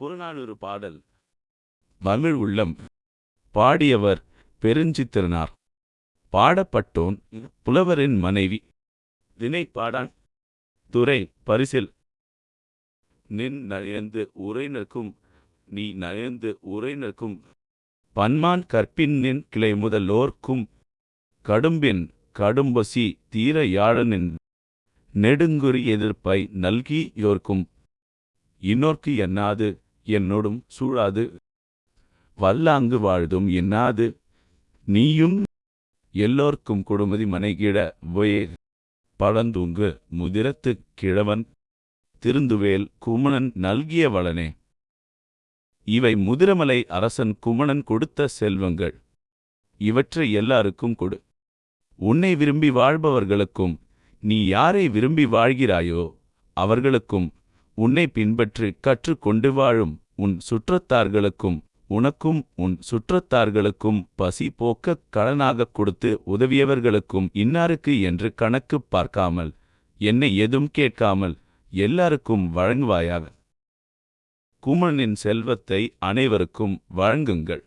புறநானூறு பாடல். தமிழ் உள்ளம். பாடியவர் பெருஞ்சித்திரனார். பாடப்பட்டோன் புலவரின் மனைவி. தினை பாடான் துறை பரிசில். நின் நயந்து உரைநக்கும் நீ நயந்து உரைநக்கும் பன்மான் கற்பின் நின் கிளை முதலோர்க்கும் கடும்பின் கடும்பசி தீர யாழனின். நெடுங்குறி எதிர்ப்பை நல்கி யோர்க்கும். இன்னோர்க்கு என்னாது? என்னோடும் சூழாது. வல்லாங்கு வாழ்தும் என்னாது நீயும் எல்லோர்க்கும் கொடுமதி மனைகிட ஒயே பழந்தூங்கு முதிரத்துக் கிழவன் திருந்துவேல் குமணன் நல்கிய வளனே. இவை முதிரமலை அரசன் குமணன் கொடுத்த செல்வங்கள். இவற்றை எல்லாருக்கும் கொடு. உன்னை விரும்பி வாழ்பவர்களுக்கும் நீ யாரை விரும்பி வாழ்கிறாயோ அவர்களுக்கும் உன்னை பின்பற்றி கற்றுக்கொண்டு வாழும் உன் சுற்றத்தார்களுக்கும் உனக்கும் உன் சுற்றத்தார்களுக்கும் பசி போக்கக் கடனாகக் கொடுத்து உதவியவர்களுக்கும் இன்னாருக்கு என்று கணக்கு பார்க்காமல் என்னை எதும் கேட்காமல் எல்லாருக்கும் வழங்குவாயாக. குமணனின் செல்வத்தை அனைவருக்கும் வழங்குங்கள்.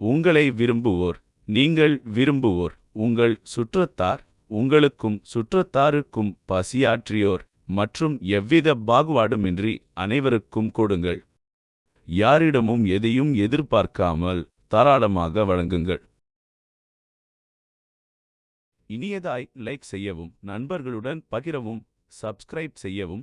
உங்களை விரும்புவோர் நீங்கள் விரும்புவோர் உங்கள் சுற்றத்தார் உங்களுக்கும் சுற்றத்தாருக்கும் பசியாற்றியோர் மற்றும் எவ்வித பாகுபாடுமின்றி அனைவருக்கும் கொடுங்கள். யாரிடமும் எதையும் எதிர்பார்க்காமல் தாராளமாக வழங்குங்கள். இனியதாய் லைக் செய்யவும் நண்பர்களுடன் பகிரவும் சப்ஸ்கிரைப் செய்யவும்